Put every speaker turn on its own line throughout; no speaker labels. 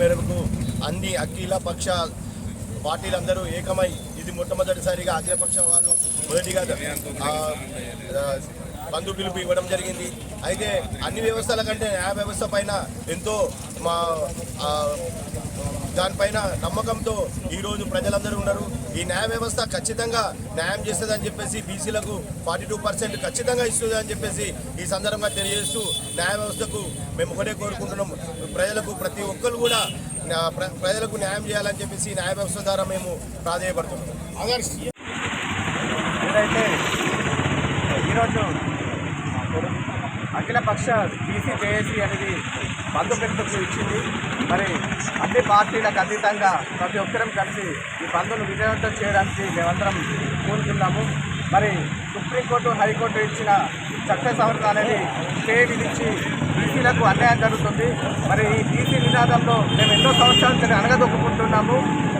మేరకు అన్ని అఖిల పక్ష పార్టీలందరూ ఏకమై ఇది మొట్టమొదటిసారిగా అఖిలపక్ష వాళ్ళు మొదటిగా బంధు పిలుపు ఇవ్వడం జరిగింది. అయితే అన్ని వ్యవస్థల కంటే న్యాయ వ్యవస్థ పైన ఎంతో మా దానిపైన నమ్మకంతో ఈరోజు ప్రజలందరూ ఉన్నారు. ఈ న్యాయ వ్యవస్థ ఖచ్చితంగా న్యాయం చేస్తుందని చెప్పేసి బీసీలకు ఫార్టీ టూ పర్సెంట్ ఖచ్చితంగా ఇస్తుంది అని చెప్పేసి ఈ సందర్భంగా తెలియజేస్తూ న్యాయ వ్యవస్థకు మేము ఒకటే కోరుకుంటున్నాం. ప్రజలకు ప్రతి ఒక్కరు కూడా ప్రజలకు న్యాయం చేయాలని చెప్పేసి న్యాయ వ్యవస్థ ద్వారా మేము ప్రాధాన్యపడుతున్నాం
ఏదైతే ఈరోజు అఖిలపక్ష బీసీ జేఏసీ అనేది బంధు ఇచ్చింది. మరి అన్ని పార్టీలకు అతీతంగా ప్రతి ఒక్కరం కలిసి ఈ బంధును విజయవంతం చేయడానికి మేమందరం కోరుతున్నాము. మరి సుప్రీంకోర్టు హైకోర్టు ఇచ్చిన చట్ట సవరణ అనేది స్టే విధించి బీసీలకు అన్యాయం జరుగుతుంది. మరి ఈ బీసీ నినాదంలో మేము ఎన్నో సంవత్సరాలు నుంచి అనగదొక్కుంటున్నాము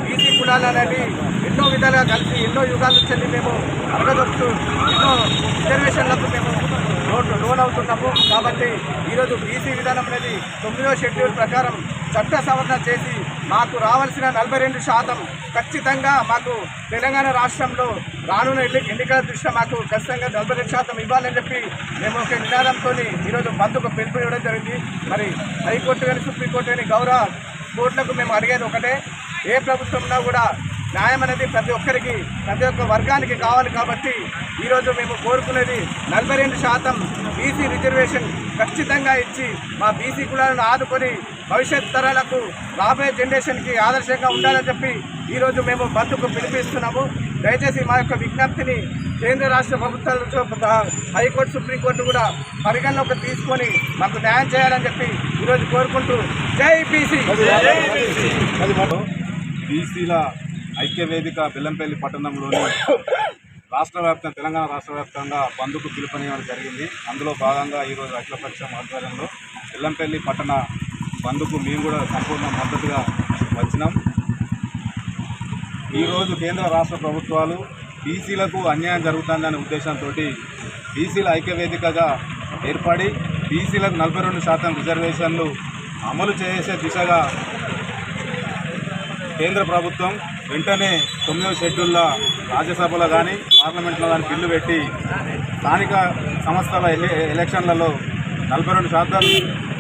బీసీ కులాలు అనేది ఎన్నో విధాలుగా కలిసి ఎన్నో యుగాల నుంచి మేము అనగదొక్కుతూ ఎన్నో రిజర్వేషన్లకు మేము లోన్ లోన్ అవుతున్నాము కాబట్టి ఈరోజు బీసీ విధానం అనేది తొమ్మిదో షెడ్యూల్ ప్రకారం చట్ట సవరణ చేసి మాకు రావాల్సిన నలభై రెండు శాతం ఖచ్చితంగా మాకు తెలంగాణ రాష్ట్రంలో రానున్న ఎన్ని ఎన్నికల దృష్ట్యా మాకు ఖచ్చితంగా నలభై రెండు శాతం ఇవ్వాలని చెప్పి మేము ఒక నినాదంతో ఈరోజు బంధుకు పిలుపు ఇవ్వడం జరిగింది. మరి హైకోర్టు కానీ సుప్రీంకోర్టు కానీ గౌరవ కోర్టులకు మేము అడిగేది ఒకటే ఏ ప్రభుత్వంలో కూడా న్యాయం అనేది ప్రతి ఒక్కరికి ప్రతి ఒక్క వర్గానికి కావాలి కాబట్టి ఈరోజు మేము కోరుకునేది నలభై రెండు శాతం బీసీ రిజర్వేషన్ ఖచ్చితంగా ఇచ్చి మా బీసీ కులాలను ఆదుకొని భవిష్యత్ తరాలకు రాబోయే జనరేషన్కి ఆదర్శంగా ఉండాలని చెప్పి ఈరోజు మేము బంధుకు పిలిపిస్తున్నాము. దయచేసి మా యొక్క విజ్ఞప్తిని కేంద్ర రాష్ట్ర ప్రభుత్వాల హైకోర్టు సుప్రీంకోర్టు కూడా పరిగణలోకి తీసుకొని మాకు న్యాయం చేయాలని చెప్పి ఈరోజు కోరుకుంటూ జై బీసీ!
బీసీల ఐక్య వేదిక బెల్లంపల్లి పట్టణంలోని రాష్ట్ర వ్యాప్తంగా తెలంగాణ రాష్ట్ర వ్యాప్తంగా బంధుకు పిలుపునివ్వడం జరిగింది. అందులో భాగంగా ఈరోజు అఖిలపక్షం ఆధ్వర్యంలో బెల్లంపల్లి పట్టణ బంధుకు మేము కూడా సంపూర్ణ మద్దతుగా వచ్చినాం. ఈరోజు కేంద్ర రాష్ట్ర ప్రభుత్వాలు బీసీలకు అన్యాయం జరుగుతుందనే ఉద్దేశంతో బీసీల ఐక్యవేదికగా ఏర్పడి బీసీలకు నలభై రెండు శాతం రిజర్వేషన్లు అమలు చేసే దిశగా కేంద్ర ప్రభుత్వం వెంటనే తొమ్మిదవ షెడ్యూల్లో రాజ్యసభలో కానీ పార్లమెంట్లో కానీ బిల్లు పెట్టి స్థానిక సంస్థల ఎలక్షన్లలో నలభై రెండు శాతాలు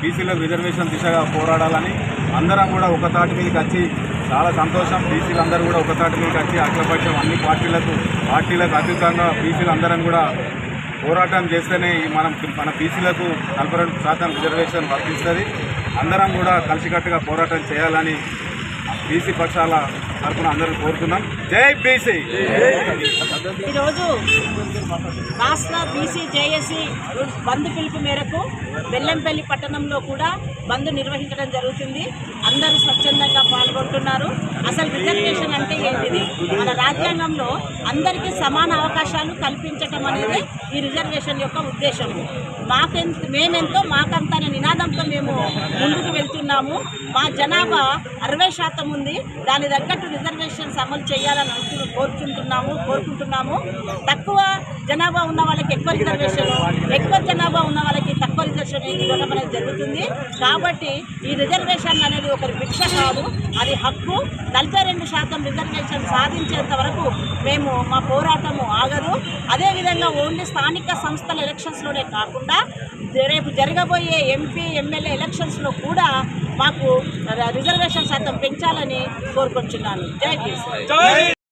బీసీలకు రిజర్వేషన్ దిశగా పోరాడాలని అందరం కూడా ఒకతాటి మీదకి వచ్చి చాలా సంతోషం. బీసీలు అందరూ కూడా ఒకతాటి మీదకి వచ్చి అఖిలపక్షం అన్ని పార్టీలకు పార్టీలకు అతీతంగా బీసీలు అందరం కూడా పోరాటం చేస్తేనే మనం మన బీసీలకు నలభై రెండు శాతం రిజర్వేషన్ వర్తిస్తుంది. అందరం కూడా కలిసికట్టుగా పోరాటం చేయాలని బీసీ పక్షాల తరఫున అందరూ కోరుతున్నాం. జై బీసీ!
ఈరోజు రాష్ట్ర బీసీ జేఏసీ బంద్ పిలుపు మేరకు బెల్లంపల్లి పట్టణంలో కూడా బంద్ నిర్వహించడం జరుగుతుంది. అందరూ స్వచ్ఛందంగా పాల్గొంటున్నారు. అసలు రిజర్వేషన్ అంటే ఏంటిది? రాజ్యాంగంలో అందరికీ సమాన అవకాశాలు కల్పించటం అనేది ఈ రిజర్వేషన్ యొక్క ఉద్దేశము మాకెంత మేమెంతో మాకంత అనే నినాదంతో మేము ముందుకు వెళ్తున్నాము. మా జనాభా అరవై శాతం ఉంది. దాని తగ్గట్టు రిజర్వేషన్స్ అమలు చేయాలని అనుకు కోరుకుంటున్నాము కోరుకుంటున్నాము. తక్కువ జనాభా ఉన్న వాళ్ళకి ఎక్కువ రిజర్వేషన్ ఎక్కువ జనాభా ఉన్న వాళ్ళకి రిజర్వేషన్ ఇవ్వడం అనేది జరుగుతుంది. కాబట్టి ఈ రిజర్వేషన్ అనేది ఒకరి భిక్ష కాదు అది హక్కు. నలభై రెండు శాతం రిజర్వేషన్ సాధించేంత వరకు మేము మా పోరాటము ఆగదు. అదేవిధంగా ఓన్లీ స్థానిక సంస్థల ఎలక్షన్స్లోనే కాకుండా రేపు జరగబోయే ఎంపీ ఎమ్మెల్యే ఎలక్షన్స్లో కూడా మాకు రిజర్వేషన్ శాతం పెంచాలని కోరుకుంటున్నాను. జై